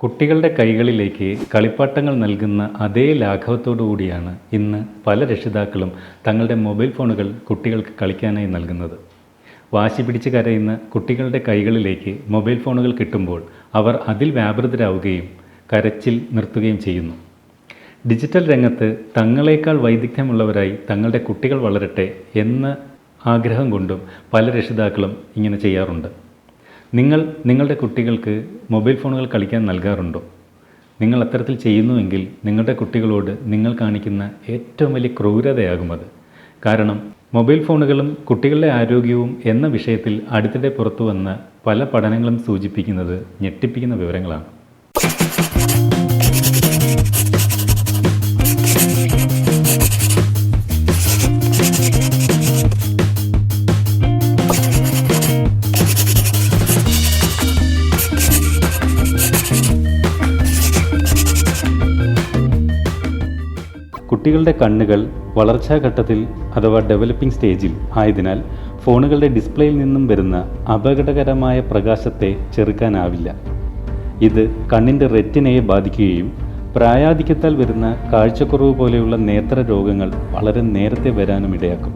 കുട്ടികളുടെ കൈകളിലേക്ക് കളിപ്പാട്ടങ്ങൾ നൽകുന്ന അതേ ലാഘവത്തോടു കൂടിയാണ് ഇന്ന് പല രക്ഷിതാക്കളും തങ്ങളുടെ മൊബൈൽ ഫോണുകൾ കുട്ടികൾക്ക് കളിക്കാനായി നൽകുന്നത്. വാശി പിടിച്ച് കരയുന്ന കുട്ടികളുടെ കൈകളിലേക്ക് മൊബൈൽ ഫോണുകൾ കിട്ടുമ്പോൾ അവർ അതിൽ വ്യാപൃതരാവുകയും കരച്ചിൽ നിർത്തുകയും ചെയ്യുന്നു. ഡിജിറ്റൽ രംഗത്ത് തങ്ങളേക്കാൾ വൈദഗ്ധ്യമുള്ളവരായി തങ്ങളുടെ കുട്ടികൾ വളരട്ടെ എന്ന ആഗ്രഹം കൊണ്ടും പല രക്ഷിതാക്കളും ഇങ്ങനെ ചെയ്യാറുണ്ട്. നിങ്ങൾ നിങ്ങളുടെ കുട്ടികൾക്ക് മൊബൈൽ ഫോണുകൾ കളിക്കാൻ നൽകാറുണ്ടോ? നിങ്ങൾ അത്തരത്തിൽ ചെയ്യുന്നുവെങ്കിൽ നിങ്ങളുടെ കുട്ടികളോട് നിങ്ങൾ കാണിക്കുന്ന ഏറ്റവും വലിയ ക്രൂരതയാകും അത്. കാരണം മൊബൈൽ ഫോണുകളും കുട്ടികളുടെ ആരോഗ്യവും എന്ന വിഷയത്തിൽ അടുത്തിടെ പുറത്തു വന്ന പല പഠനങ്ങളും സൂചിപ്പിക്കുന്നത് ഞെട്ടിപ്പിക്കുന്ന വിവരങ്ങളാണ്. കുട്ടികളുടെ കണ്ണുകൾ വളർച്ചാഘട്ടത്തിൽ അഥവാ ഡെവലപ്പിംഗ് സ്റ്റേജിൽ ആയതിനാൽ ഫോണുകളുടെ ഡിസ്പ്ലേയിൽ നിന്നും വരുന്ന അപകടകരമായ പ്രകാശത്തെ ചെറുക്കാനാവില്ല. ഇത് കണ്ണിന്റെ റെറ്റിനയെ ബാധിക്കുകയും പ്രായാധിക്യത്താൽ വരുന്ന കാഴ്ചക്കുറവ് പോലെയുള്ള നേത്ര രോഗങ്ങൾ വളരെ നേരത്തെ വരാനും ഇടയാക്കും.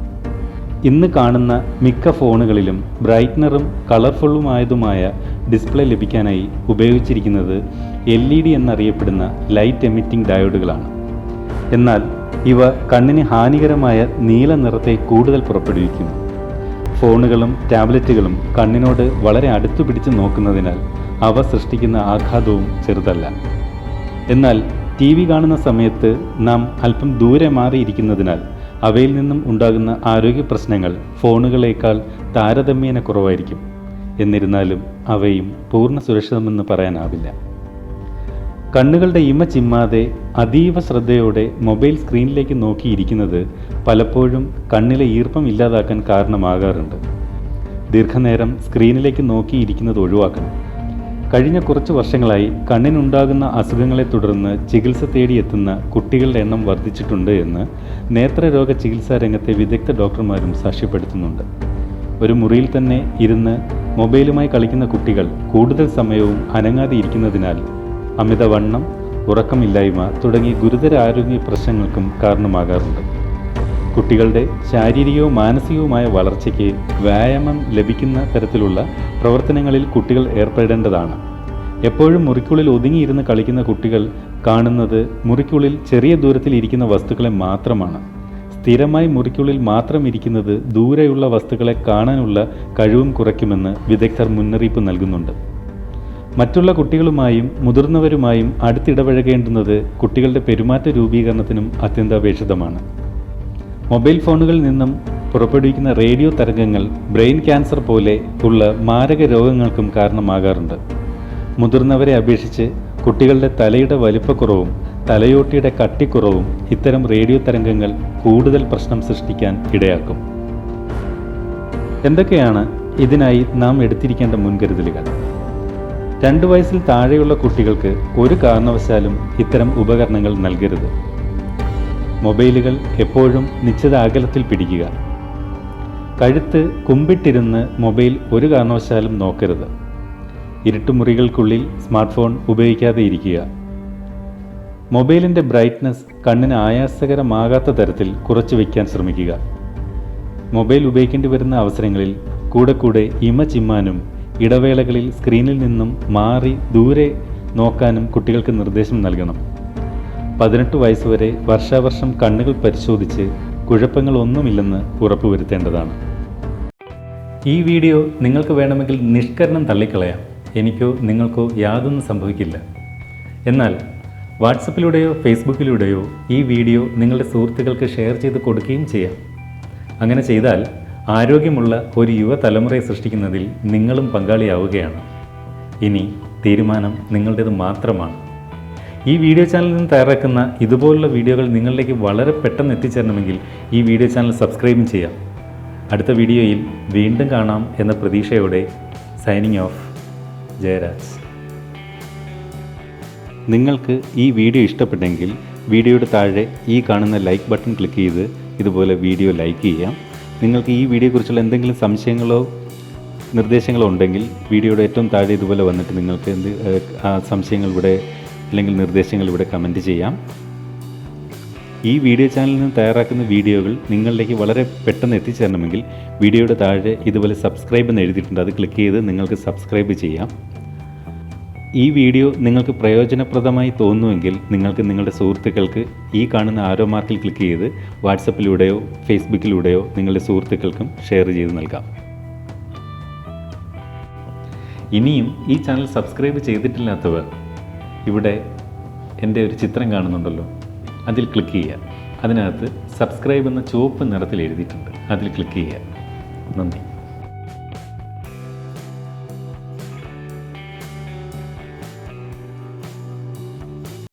ഇന്ന് കാണുന്ന മിക്ക ഫോണുകളിലും ബ്രൈറ്റ്നറും കളർഫുള്ളുമായതുമായ ഡിസ്പ്ലേ ലഭിക്കാനായി ഉപയോഗിച്ചിരിക്കുന്നത് എൽ ഇ ഡി എന്നറിയപ്പെടുന്ന ലൈറ്റ് എമിറ്റിംഗ് ഡയോഡുകളാണ് എന്നാൽ ഇവ കണ്ണിന് ഹാനികരമായ നീല നിറത്തെ കൂടുതൽ പുറപ്പെടുവിക്കുന്നു. ഫോണുകളും ടാബ്ലറ്റുകളും കണ്ണിനോട് വളരെ അടുത്തു പിടിച്ച് നോക്കുന്നതിനാൽ അവ സൃഷ്ടിക്കുന്ന ആഘാതവും ചെറുതല്ല. എന്നാൽ ടി വി കാണുന്ന സമയത്ത് നാം അല്പം ദൂരെ മാറിയിരിക്കുന്നതിനാൽ അവയിൽ നിന്നും ഉണ്ടാകുന്ന ആരോഗ്യ പ്രശ്നങ്ങൾ ഫോണുകളേക്കാൾ താരതമ്യേന കുറവായിരിക്കും. എന്നിരുന്നാലും അവയും പൂർണ സുരക്ഷിതമെന്ന് പറയാനാവില്ല. കണ്ണുകളുടെ ഇമ ചിമ്മാതെ അതീവ ശ്രദ്ധയോടെ മൊബൈൽ സ്ക്രീനിലേക്ക് നോക്കിയിരിക്കുന്നത് പലപ്പോഴും കണ്ണിലെ ഈർപ്പം ഇല്ലാതാക്കാൻ കാരണമാകാറുണ്ട്. ദീർഘനേരം സ്ക്രീനിലേക്ക് നോക്കിയിരിക്കുന്നത് ഒഴിവാക്കണം. കഴിഞ്ഞ കുറച്ച് വർഷങ്ങളായി കണ്ണിനുണ്ടാകുന്ന അസുഖങ്ങളെ തുടർന്ന് ചികിത്സ തേടിയെത്തുന്ന കുട്ടികളുടെ എണ്ണം വർദ്ധിച്ചിട്ടുണ്ട് എന്ന് നേത്രരോഗ ചികിത്സാ രംഗത്തെ വിദഗ്ധ ഡോക്ടർമാരും സാക്ഷ്യപ്പെടുത്തുന്നുണ്ട്. ഒരു മുറിയിൽ തന്നെ ഇരുന്ന് മൊബൈലുമായി കളിക്കുന്ന കുട്ടികൾ കൂടുതൽ സമയവും അനങ്ങാതെ ഇരിക്കുന്നതിനാൽ അമിതവണ്ണം ഉറക്കമില്ലായ്മ തുടങ്ങി ഗുരുതര ആരോഗ്യ പ്രശ്നങ്ങൾക്കും കാരണമാകാറുണ്ട്. കുട്ടികളുടെ ശാരീരികവും മാനസികവുമായ വളർച്ചയ്ക്ക് വ്യായാമം ലഭിക്കുന്ന തരത്തിലുള്ള പ്രവർത്തനങ്ങളിൽ കുട്ടികൾ ഏർപ്പെടേണ്ടതാണ്. എപ്പോഴും മുറിക്കുള്ളിൽ ഒതുങ്ങിയിരുന്ന് കളിക്കുന്ന കുട്ടികൾ കാണുന്നത് മുറിക്കുള്ളിൽ ചെറിയ ദൂരത്തിൽ ഇരിക്കുന്ന വസ്തുക്കളെ മാത്രമാണ്. സ്ഥിരമായി മുറിക്കുള്ളിൽ മാത്രം ഇരിക്കുന്നത് ദൂരെയുള്ള വസ്തുക്കളെ കാണാനുള്ള കഴിവും കുറയ്ക്കുമെന്ന് വിദഗ്ധർ മുന്നറിയിപ്പ് നൽകുന്നുണ്ട്. മറ്റുള്ള കുട്ടികളുമായും മുതിർന്നവരുമായും അടുത്തിടപഴകേണ്ടുന്നത് കുട്ടികളുടെ പെരുമാറ്റ രൂപീകരണത്തിനും അത്യന്താപേക്ഷിതമാണ്. മൊബൈൽ ഫോണുകളിൽ നിന്നും പുറപ്പെടുവിക്കുന്ന റേഡിയോ തരംഗങ്ങൾ ബ്രെയിൻ ക്യാൻസർ പോലെ ഉള്ള മാരക രോഗങ്ങൾക്കും കാരണമാകാറുണ്ട്. മുതിർന്നവരെ അപേക്ഷിച്ച് കുട്ടികളുടെ തലയുടെ വലിപ്പക്കുറവും തലയോട്ടിയുടെ കട്ടിക്കുറവും ഇത്തരം റേഡിയോ തരംഗങ്ങൾ കൂടുതൽ പ്രശ്നം സൃഷ്ടിക്കാൻ ഇടയാക്കും. എന്തൊക്കെയാണ് ഇതിനായി നാം എടുത്തിരിക്കേണ്ട മുൻകരുതലുകൾ? രണ്ട് വയസ്സിൽ താഴെയുള്ള കുട്ടികൾക്ക് ഒരു കാരണവശാലും ഇത്തരം ഉപകരണങ്ങൾ നൽകരുത്. മൊബൈലുകൾ എപ്പോഴും നിശ്ചിത അകലത്തിൽ പിടിക്കുക. കഴുത്ത് കുമ്പിട്ടിരുന്ന് മൊബൈൽ ഒരു കാരണവശാലും നോക്കരുത്. ഇരുട്ടുമുറികൾക്കുള്ളിൽ സ്മാർട്ട് ഫോൺ ഉപയോഗിക്കാതെ ഇരിക്കുക. മൊബൈലിന്റെ ബ്രൈറ്റ്നസ് കണ്ണിന് ആയാസകരമാകാത്ത തരത്തിൽ കുറച്ചു വയ്ക്കാൻ ശ്രമിക്കുക. മൊബൈൽ ഉപയോഗിക്കേണ്ടി വരുന്ന അവസരങ്ങളിൽ കൂടെ കൂടെ ഇമ ചിമ്മാനും ഇടവേളകളിൽ സ്ക്രീനിൽ നിന്നും മാറി ദൂരെ നോക്കാനും കുട്ടികൾക്ക് നിർദ്ദേശം നൽകണം. പതിനെട്ട് വയസ്സുവരെ വർഷാവർഷം കണ്ണുകൾ പരിശോധിച്ച് കുഴപ്പങ്ങളൊന്നുമില്ലെന്ന് ഉറപ്പുവരുത്തേണ്ടതാണ്. ഈ വീഡിയോ നിങ്ങൾക്ക് വേണമെങ്കിൽ നിഷ്കരണം തള്ളിക്കളയാം. എനിക്കോ നിങ്ങൾക്കോ യാതൊന്നും സംഭവിക്കില്ല. എന്നാൽ വാട്സപ്പിലൂടെയോ ഫേസ്ബുക്കിലൂടെയോ ഈ വീഡിയോ നിങ്ങളുടെ സുഹൃത്തുക്കൾക്ക് ഷെയർ ചെയ്ത് കൊടുക്കുകയും ചെയ്യാം. അങ്ങനെ ചെയ്താൽ ആരോഗ്യമുള്ള ഒരു യുവതലമുറയെ സൃഷ്ടിക്കുന്നതിൽ നിങ്ങളും പങ്കാളിയാവുകയാണ്. ഇനി തീരുമാനം നിങ്ങളുടേത് മാത്രമാണ്. ഈ വീഡിയോ ചാനലിൽ നിന്ന് തയ്യാറാക്കുന്ന ഇതുപോലുള്ള വീഡിയോകൾ നിങ്ങളിലേക്ക് വളരെ പെട്ടെന്ന് എത്തിച്ചേരണമെങ്കിൽ ഈ വീഡിയോ ചാനൽ സബ്സ്ക്രൈബും ചെയ്യാം. അടുത്ത വീഡിയോയിൽ വീണ്ടും കാണാം എന്ന പ്രതീക്ഷയോടെ സൈനിങ് ഓഫ്. ജയരാജ്. നിങ്ങൾക്ക് ഈ വീഡിയോ ഇഷ്ടപ്പെട്ടെങ്കിൽ വീഡിയോയുടെ താഴെ ഈ കാണുന്ന ലൈക്ക് ബട്ടൺ ക്ലിക്ക് ചെയ്ത് ഇതുപോലെ വീഡിയോ ലൈക്ക് ചെയ്യാം. നിങ്ങൾക്ക് ഈ വീഡിയോയെക്കുറിച്ചുള്ള എന്തെങ്കിലും സംശയങ്ങളോ നിർദ്ദേശങ്ങളോ ഉണ്ടെങ്കിൽ വീഡിയോയുടെ ഏറ്റവും താഴെ ഇതുപോലെ വന്നിട്ട് നിങ്ങൾക്ക് എന്ത് സംശയങ്ങൾ ഇവിടെ അല്ലെങ്കിൽ നിർദ്ദേശങ്ങൾ ഇവിടെ കമന്റ് ചെയ്യാം. ഈ വീഡിയോ ചാനലിൽ നിന്ന് തയ്യാറാക്കുന്ന വീഡിയോകൾ നിങ്ങളിലേക്ക് വളരെ പെട്ടെന്ന് എത്തിച്ചേരണമെങ്കിൽ വീഡിയോയുടെ താഴെ ഇതുപോലെ സബ്സ്ക്രൈബ് എന്ന് എഴുതിയിട്ടുണ്ട്. അത് ക്ലിക്ക് ചെയ്ത് നിങ്ങൾക്ക് സബ്സ്ക്രൈബ് ചെയ്യാം. ഈ വീഡിയോ നിങ്ങൾക്ക് പ്രയോജനപ്രദമായി തോന്നുമെങ്കിൽ നിങ്ങൾക്ക് നിങ്ങളുടെ സുഹൃത്തുക്കൾക്ക് ഈ കാണുന്ന ആരോ മാർക്കിൽ ക്ലിക്ക് ചെയ്ത് വാട്സപ്പിലൂടെയോ ഫേസ്ബുക്കിലൂടെയോ നിങ്ങളുടെ സുഹൃത്തുക്കൾക്കും ഷെയർ ചെയ്ത് നൽകാം. ഇനിയും ഈ ചാനൽ സബ്സ്ക്രൈബ് ചെയ്തിട്ടില്ലാത്തവർ ഇവിടെ എന്റെ ഒരു ചിത്രം കാണുന്നുണ്ടല്ലോ. അതിൽ ക്ലിക്ക് ചെയ്യുക. അതിനകത്ത് സബ്സ്ക്രൈബ് എന്ന ചുവപ്പ് നിറത്തിൽ എഴുതിയിട്ടുണ്ട്. അതിൽ ക്ലിക്ക് ചെയ്യുക. നന്ദി.